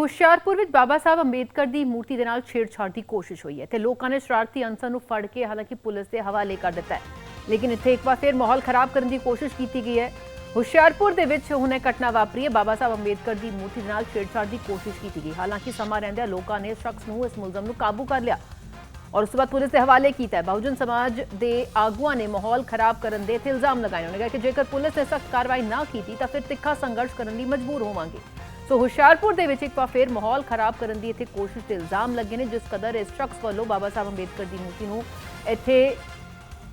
ਹੁਸ਼ਿਆਰਪੁਰ ਵਿੱਚ ਬਾਬਾ ਸਾਹਿਬ ਅੰਬੇਦਕਰ ਦੀ ਮੂਰਤੀ ਦੇ ਨਾਲ ਛੇੜਛਾੜ ਦੀ ਕੋਸ਼ਿਸ਼ ਹੋਈ ਹੈ ਤੇ ਲੋਕਾਂ ਨੇ ਸ਼ਰਾਰਤੀ ਅਨਸਰ ਨੂੰ ਫੜ ਕੇ ਹਾਲਾਂਕਿ ਪੁਲਿਸ ਦੇ ਹਵਾਲੇ ਕਰ ਦਿੱਤਾ ਹੈ। ਲੇਕਿਨ ਇੱਥੇ ਇੱਕ ਵਾਰ ਫਿਰ ਮਾਹੌਲ ਖਰਾਬ ਕਰਨ ਦੀ ਕੋਸ਼ਿਸ਼ ਕੀਤੀ ਗਈ ਹੈ। ਹੁਸ਼ਿਆਰਪੁਰ ਦੇ ਵਿੱਚ ਹੁਣ ਘਟਨਾ ਵਾਪਰੀ ਹੈ। ਬਾਬਾ ਸਾਹਿਬ ਅੰਬੇਦਕਰ ਦੀ ਮੂਰਤੀ ਦੇ ਨਾਲ ਛੇੜਛਾੜ ਦੀ ਕੋਸ਼ਿਸ਼ ਕੀਤੀ ਗਈ। ਹਾਲਾਂਕਿ ਸਮਾਂ ਰਹਿੰਦਿਆਂ ਲੋਕਾਂ ਨੇ ਸ਼ਖਸ ਨੂੰ ਇਸ ਮੁਲਜ਼ਮ ਨੂੰ ਕਾਬੂ ਕਰ ਲਿਆ ਔਰ ਉਸ ਤੋਂ ਬਾਅਦ ਪੁਲਿਸ ਦੇ ਹਵਾਲੇ ਕੀਤਾ ਹੈ। ਬਹੁਜਨ ਸਮਾਜ ਦੇ ਆਗੂਆਂ ਨੇ ਮਾਹੌਲ ਖਰਾਬ ਕਰਨ ਦੇ ਤੇ ਇਲਜ਼ਾਮ ਲਗਾਏ। ਉਹਨਾਂ ਨੇ ਕਿਹਾ ਕਿ ਜੇਕਰ ਪੁਲਿਸ ਨੇ ਸਖਤ ਕਾਰਵਾਈ ਨਾ ਕੀਤੀ ਤਾਂ ਫਿਰ ਤਿੱਖਾ ਸੰਘਰਸ਼ ਕਰਨ ਲਈ ਮਜਬੂਰ ਹੋਵਾਂਗੇ। ਸੋ ਹੁਸ਼ਿਆਰਪੁਰ ਦੇ ਵਿੱਚ ਇੱਕ ਵਾਰ ਫਿਰ ਮਾਹੌਲ ਖਰਾਬ ਕਰਨ ਦੀ ਇੱਥੇ ਕੋਸ਼ਿਸ਼ ਤੇ ਇਲਜ਼ਾਮ ਲੱਗੇ ਨੇ, ਜਿਸ ਕਦਰ ਇਸ ਸ਼ਖਸ ਵੱਲੋਂ ਬਾਬਾ ਸਾਹਿਬ ਅੰਬੇਦਕਰ ਦੀ ਮੂਰਤੀ ਨੂੰ ਇੱਥੇ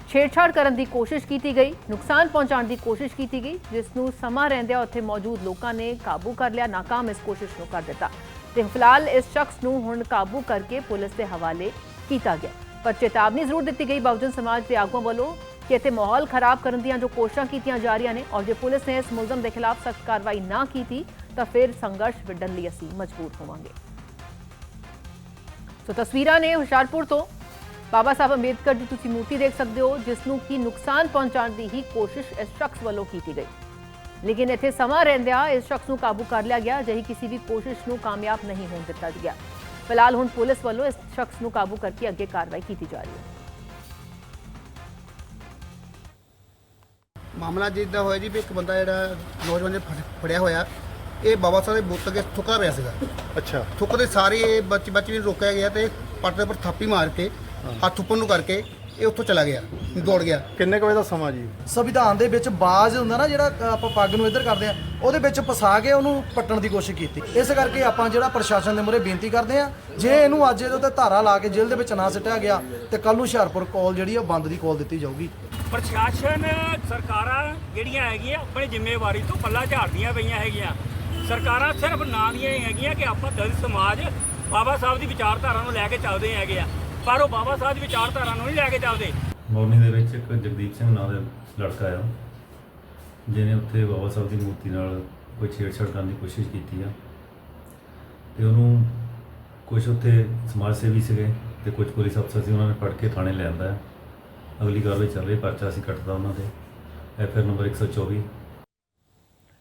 ਛੇੜਛਾੜ ਕਰਨ ਦੀ ਕੋਸ਼ਿਸ਼ ਕੀਤੀ ਗਈ, ਨੁਕਸਾਨ ਪਹੁੰਚਾਉਣ ਦੀ ਕੋਸ਼ਿਸ਼ ਕੀਤੀ ਗਈ, ਜਿਸ ਨੂੰ ਸਮਾਂ ਰਹਿੰਦਿਆਂ ਉੱਥੇ ਮੌਜੂਦ ਲੋਕਾਂ ਨੇ ਕਾਬੂ ਕਰ ਲਿਆ, ਨਾਕਾਮ ਇਸ ਕੋਸ਼ਿਸ਼ ਨੂੰ ਕਰ ਦਿੱਤਾ। ਤੇ ਫਿਲਹਾਲ ਇਸ ਸ਼ਖਸ ਨੂੰ ਹੁਣ ਕਾਬੂ ਕਰਕੇ ਪੁਲਿਸ ਦੇ ਹਵਾਲੇ ਕੀਤਾ ਗਿਆ। ਪਰ ਚੇਤਾਵਨੀ ਜ਼ਰੂਰ ਦਿੱਤੀ ਗਈ ਬਹੁਜਨ ਸਮਾਜ ਦੇ ਆਗੂਆਂ ਵੱਲੋਂ ਕਿ ਇੱਥੇ ਮਾਹੌਲ ਖਰਾਬ ਕਰਨ ਦੀਆਂ ਜੋ ਕੋਸ਼ਿਸ਼ਾਂ ਕੀਤੀਆਂ ਜਾ ਰਹੀਆਂ ਨੇ ਔਰ ਜੇ ਪੁਲਿਸ ਨੇ ਇਸ ਮੁਲਜ਼ਮ ਦੇ ਖਿਲਾਫ ਸਖਤ ਕਾਰਵਾਈ ਨਾ ਕੀਤੀ ਤਾਂ ਫਿਰ ਸੰਘਰਸ਼ ਵਿੱਢਣ ਲਈ ਅਸੀਂ ਮਜਬੂਰ ਹੋਵਾਂਗੇ। ਸੋ ਤਸਵੀਰਾਂ ਨੇ ਹੁਸ਼ਿਆਰਪੁਰ ਤੋਂ। ਬਾਬਾ ਸਾਹਿਬ ਅੰਬੇਦਕਰ ਦੀ ਤੁਸੀਂ ਮੂਰਤੀ ਦੇਖ ਸਕਦੇ ਹੋ, ਜਿਸ ਨੂੰ ਕੀ ਨੁਕਸਾਨ ਪਹੁੰਚਾਉਣ ਦੀ ਹੀ ਕੋਸ਼ਿਸ਼ ਇਸ ਸ਼ਖਸ ਵੱਲੋਂ ਕੀਤੀ ਗਈ। ਲੇਕਿਨ ਇੱਥੇ ਸਮਾਂ ਰਹਿੰਦਿਆਂ ਇਸ ਸ਼ਖਸ ਨੂੰ ਕਾਬੂ ਕਰ ਲਿਆ ਗਿਆ, ਅਜਿਹੀ ਕਿਸੇ ਵੀ ਕੋਸ਼ਿਸ਼ ਨੂੰ ਕਾਮਯਾਬ ਨਹੀਂ ਹੋਣ ਦਿੱਤਾ ਗਿਆ। ਫਿਲਹਾਲ ਹੁਣ ਪੁਲਿਸ ਵੱਲੋਂ ਇਸ ਸ਼ਖਸ ਨੂੰ ਕਾਬੂ ਕਰਕੇ ਅੱਗੇ ਕਾਰਵਾਈ ਕੀਤੀ ਜਾ ਰਹੀ ਹੈ। ਮਾਮਲਾ ਜਿੱਦਾਂ ਹੋਇਆ ਜੀ ਵੀ ਇੱਕ ਬੰਦਾ ਜਿਹੜਾ ਨੌਜਵਾਨ ਨੇ ਫੜਿਆ ਹੋਇਆ। ਇਹ ਬਾਬਾ ਸਾਹਿਬ ਦੇ ਬੁੱਤ ਅੱਗੇ ਥੁੱਕਦਾ ਪਿਆ ਸੀਗਾ। ਅੱਛਾ। ਥੁੱਕਦੇ ਸਾਰੇ ਇਹ ਬੱਚ ਬੱਚ ਵੀ ਰੋਕਿਆ ਗਿਆ ਤੇ ਪੱਟ ਦੇ ਉੱਪਰ ਥਾਪੀ ਮਾਰ ਕੇ ਹੱਥ ਉੱਪਰ ਨੂੰ ਕਰਕੇ ਇਹ ਉੱਥੋਂ ਚਲਾ ਗਿਆ ਦੌੜ ਗਿਆ। ਕਿੰਨੇ ਕੁ ਵਜੇ ਦਾ ਸਮਾਂ ਜੀ? ਸੰਵਿਧਾਨ ਦੇ ਵਿੱਚ ਬਾਜ਼ ਹੁੰਦਾ ਨਾ ਜਿਹੜਾ ਆਪਾਂ ਪੱਗ ਨੂੰ ਇੱਧਰ ਕਰਦੇ ਆ ਉਹਦੇ ਵਿੱਚ ਫਸਾ ਕੇ ਉਹਨੂੰ ਪੱਟਣ ਦੀ ਕੋਸ਼ਿਸ਼ ਕੀਤੀ। ਇਸ ਕਰਕੇ ਆਪਾਂ ਜਿਹੜਾ ਪ੍ਰਸ਼ਾਸਨ ਦੇ ਮੂਹਰੇ ਬੇਨਤੀ ਕਰਦੇ ਆ ਜੇ ਇਹਨੂੰ ਅੱਜ ਇਹਦੇ ਉੱਤੇ ਧਾਰਾ ਲਾ ਕੇ ਜੇਲ੍ਹ ਦੇ ਵਿੱਚ ਨਾ ਸਿੱਟਿਆ ਗਿਆ ਤੇ ਕੱਲ ਨੂੰ ਹੁਸ਼ਿਆਰਪੁਰ ਕਾਲ ਜਿਹੜੀ ਆ ਬੰਦ ਦੀ ਕਾਲ ਦਿੱਤੀ ਜਾਊਗੀ। ਪ੍ਰਸ਼ਾਸਨ ਸਰਕਾਰਾਂ ਜਿਹੜੀਆਂ ਹੈਗੀਆਂ ਆਪਣੀ ਜ਼ਿੰਮੇਵਾਰੀ ਤੋਂ ਪੱਲਾ ਝਾੜਦੀਆਂ ਪਈਆਂ ਹੈਗੀਆਂ। ਸਰਕਾਰਾਂ ਸਿਰਫ ਨਾਂ ਦੀਆਂ ਹੀ ਹੈਗੀਆਂ ਕਿ ਆਪਾਂ ਦਲਿਤ ਸਮਾਜ ਬਾਬਾ ਸਾਹਿਬ ਦੀ ਵਿਚਾਰਧਾਰਾ ਨੂੰ ਲੈ ਕੇ ਚੱਲਦੇ ਹੈਗੇ ਆ। ਪਰ ਉਹ ਬਾਬਾ ਸਾਹਿਬ ਦੀ ਵਿਚਾਰਧਾਰਾ ਨੂੰ ਨਹੀਂ ਲੈ ਕੇ ਚੱਲਦੇ। ਮੌਰਨੀ ਦੇ ਵਿੱਚ ਇੱਕ ਜਗਦੀਪ ਸਿੰਘ ਨਾਂ ਦਾ ਲੜਕਾ ਆ। ਜਿਹਨੇ ਉੱਥੇ ਬਾਬਾ ਸਾਹਿਬ ਦੀ ਮੂਰਤੀ ਨਾਲ ਕੋਈ ਛੇੜਛਾੜ ਕਰਨ ਦੀ ਕੋਸ਼ਿਸ਼ ਕੀਤੀ ਆ। ਤੇ ਉਹਨੂੰ ਕੁਝ ਉੱਥੇ ਸਮਾਜ ਸੇਵੀ ਸੀਗੇ ਤੇ ਕੁਝ ਪੁਲਿਸ ਅਫਸਰ ਸੀ, ਉਹਨਾਂ ਨੇ ਫੜ ਕੇ ਥਾਣੇ ਲੈ ਆਂਦਾ। ਅਗਲੀ ਕਾਰਵਾਈ ਚੱਲ ਰਹੀ, ਪਰਚਾ ਅਸੀਂ ਕੱਟਦਾ ਉਹਨਾਂ ਦੇ ਐਫਆਰ ਨੰਬਰ 124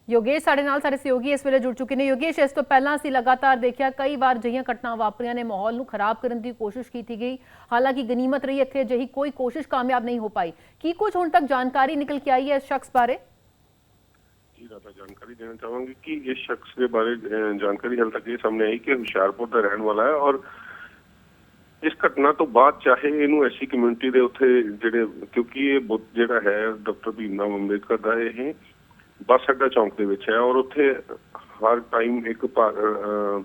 ਯੋਗੇਸ਼ ਸਾਡੇ ਨਾਲ ਸਾਡੇ ਸਹਿਯੋਗੀ ਇਸ ਵੇਲੇ ਜੁੜ ਚੁੱਕੇ ਨੇ ਯੋਗੇਸ਼ ਇਸ ਤੋਂ ਪਹਿਲਾਂ ਅਸੀਂ ਲਗਾਤਾਰ ਦੇਖਿਆ ਕਈ ਵਾਰ ਅਜਿਹੀਆਂ ਘਟਨਾ ਵਾਪਰੀਆਂ ਨੇ ਮਾਹੌਲ ਨੂੰ ਖਰਾਬ ਕਰਨ ਦੀ ਕੋਸ਼ਿਸ਼ ਕੀਤੀ ਗਈ ਹਾਲਾਂਕਿ ਗਨੀਮਤ ਰਹੀ ਇੱਥੇ ਅਜਿਹੀ ਕੋਈ ਕੋਸ਼ਿਸ਼ ਕਾਮਯਾਬ ਨਹੀਂ ਹੋ ਪਾਈ ਕੀ ਕੁਝ ਹੁਣ ਤੱਕ ਜਾਣਕਾਰੀ ਨਿਕਲ ਕੇ ਆਈ ਹੈ ਇਸ ਸ਼ਖਸ ਬਾਰੇ ਜੀ ਜ਼ਿਆਦਾ ਜਾਣਕਾਰੀ ਦੇਣਾ ਚਾਹਾਂਗੇ ਕਿ ਇਸ ਸ਼ਖਸ ਦੇ ਬਾਰੇ ਜਾਣਕਾਰੀ ਹਾਲ ਤੱਕ ਇਹ ਸਾਹਮਣੇ ਆਈ ਕਿ ਹੁਸ਼ਿਆਰਪੁਰ ਦਾ ਰਹਿਣ ਵਾਲਾ ਹੈ ਔਰ ਇਸ ਘਟਨਾ ਤੋਂ ਬਾਅਦ ਚਾਹੇ ਇਹਨੂੰ ਐਸੀ ਕਮਿਊਨਿਟੀ ਦੇ ਉੱਥੇ ਜਿਹੜੇ ਕਿਉਂਕਿ ਇਹ ਜਿਹੜਾ ਹੈ ਡਾਕਟਰ ਭੀਮ ਰਾਓ ਅੰਬੇਦਕਰ ਦਾ ਇਹ ਬੱਸ ਅੱਡਾ ਚੌਂਕ ਦੇ ਵਿੱਚ ਹੈ ਔਰ ਉੱਥੇ ਹਰ ਟਾਈਮ ਇੱਕ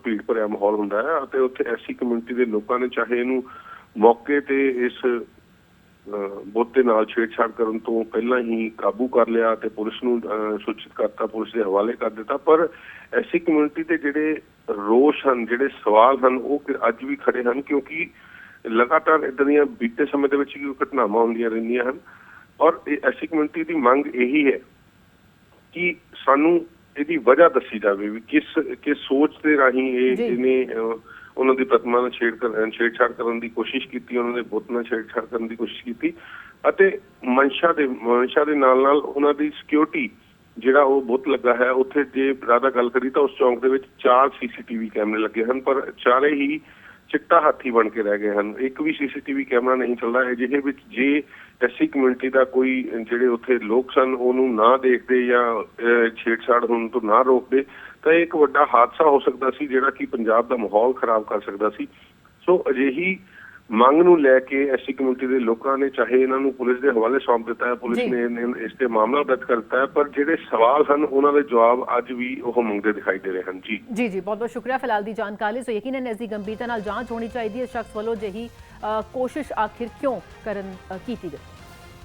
ਭੀੜ ਭਰਿਆ ਮਾਹੌਲ ਹੁੰਦਾ ਹੈ ਅਤੇ ਉੱਥੇ ਐਸੀ ਕਮਿਊਨਿਟੀ ਦੇ ਲੋਕਾਂ ਨੇ ਚਾਹੇ ਇਹਨੂੰ ਮੌਕੇ ਤੇ ਇਸ ਅਹ ਬੁੱਤ ਦੇ ਨਾਲ ਛੇੜਛਾੜ ਕਰਨ ਤੋਂ ਪਹਿਲਾਂ ਹੀ ਕਾਬੂ ਕਰ ਲਿਆ ਤੇ ਪੁਲਿਸ ਨੂੰ ਅਹ, ਸੂਚਿਤ ਕਰਤਾ ਪੁਲਿਸ ਦੇ ਹਵਾਲੇ ਕਰ ਦਿੱਤਾ। ਪਰ ਐਸੀ ਕਮਿਊਨਿਟੀ ਦੇ ਜਿਹੜੇ ਰੋਸ਼ ਹਨ ਜਿਹੜੇ ਸਵਾਲ ਹਨ ਉਹ ਅੱਜ ਵੀ ਖੜੇ ਹਨ ਕਿਉਂਕਿ ਲਗਾਤਾਰ ਇਦਾਂ ਦੀਆਂ ਬੀਤੇ ਸਮੇਂ ਦੇ ਵਿੱਚ ਘਟਨਾਵਾਂ ਹੁੰਦੀਆਂ ਰਹਿੰਦੀਆਂ ਹਨ। ਔਰ ਇਹ ਐਸੀ ਕਮਿਊਨਿਟੀ ਦੀ ਮੰਗ ਇਹੀ ਹੈ ਕਿ ਸਾਨੂੰ ਇਹਦੀ ਵਜ੍ਹਾ ਦੱਸੀ ਜਾਵੇ ਵੀ ਕਿਸ ਕਿਸ ਸੋਚ ਦੇ ਰਾਹੀਂ ਇਹ। ਇਹਨੇ ਉਹਨਾਂ ਦੀ ਪ੍ਰਤਿਮਾ ਨਾਲ ਛੇੜ ਕਰ ਛੇੜਛਾੜ ਕਰਨ ਦੀ ਕੋਸ਼ਿਸ਼ ਕੀਤੀ ਉਹਨਾਂ ਦੇ ਬੁੱਤ ਨਾਲ ਛੇੜਛਾੜ ਕਰਨ ਦੀ ਕੋਸ਼ਿਸ਼ ਕੀਤੀ ਅਤੇ ਮਨਸ਼ਾ ਦੇ ਮਨਸ਼ਾ ਦੇ ਨਾਲ ਨਾਲ ਉਹਨਾਂ ਦੀ ਸਿਕਿਉਰਿਟੀ ਜਿਹੜਾ ਉਹ ਬੁੱਤ ਲੱਗਾ ਹੈ ਉੱਥੇ ਜੇ ਜ਼ਿਆਦਾ ਗੱਲ ਕਰੀ ਤਾਂ ਉਸ ਚੌਂਕ ਦੇ ਵਿੱਚ ਚਾਰ ਸੀਸੀਟੀਵੀ ਕੈਮਰੇ ਲੱਗੇ ਹਨ ਪਰ ਚਾਰੇ ਹੀ ਚਿੱਟਾ ਹਾਥੀ ਬਣ ਕੇ ਰਹਿ ਗਏ ਹਨ। ਇੱਕ ਵੀ ਸੀਸੀਟੀਵੀ ਕੈਮਰਾ ਨਹੀਂ ਚੱਲਦਾ। ਹੈ ਜਿਹਦੇ ਵਿੱਚ ਜੇ ਐਸੀ ਕਮਿਊਨਿਟੀ ਦਾ ਕੋਈ ਜਿਹੜੇ ਉੱਥੇ ਲੋਕ ਸਨ, ਉਹਨੂੰ ਨਾ ਦੇਖਦੇ ਜਾਂ ਛੇੜਛਾੜ ਹੋਣ ਤੋਂ ਨਾ ਰੋਕਦੇ, ਤਾਂ ਇਹ ਇੱਕ ਵੱਡਾ ਹਾਦਸਾ ਹੋ ਸਕਦਾ ਸੀ, ਜਿਹੜਾ ਕਿ ਪੰਜਾਬ ਦਾ ਮਾਹੌਲ ਖਰਾਬ ਕਰ ਸਕਦਾ ਸੀ। ਸੋ ਅਜਿਹੀ ਮੰਗ ਨੂੰ ਲੈ ਕੇ ਐਸੀ ਕਮਿਊਨਿਟੀ ਦੇ ਲੋਕਾਂ ਨੇ ਚਾਹੇ ਇਹਨਾਂ ਨੂੰ ਪੁਲਿਸ ਦੇ ਹਵਾਲੇ ਸੌਂਪ ਦਿੱਤਾ ਹੈ ਪੁਲਿਸ। ਨੇ ਇਸ ਤੇ ਮਾਮਲਾ ਦਰਜ ਕਰ ਦਿੱਤਾ ਹੈ ਪਰ ਜਿਹੜੇ ਸਵਾਲ ਹਨ ਉਹਨਾਂ ਦੇ ਜਵਾਬ ਅੱਜ ਵੀ ਉਹ ਮੰਗਦੇ ਦਿਖਾਈ ਦੇ ਰਹੇ ਹਨ ਜੀ ਜੀ ਜੀ ਬਹੁਤ ਬਹੁਤ ਸ਼ੁਕਰੀਆ ਫਿਲਹਾਲ ਦੀ ਜਾਣਕਾਰੀ। ਸੋ ਯਕੀਨਨ ਇਸ ਦੀ ਗੰਭੀਰਤਾ ਨਾਲ ਜਾਂਚ ਹੋਣੀ ਚਾਹੀਦੀ ਹੈ ਸ਼ਖਸ ਵੱਲੋਂ ਜਿਹੀ ਕੋਸ਼ਿਸ਼ ਆਖਿਰ ਕਿਉਂ ਕਰਨ ਕੀਤੀ ਗਈ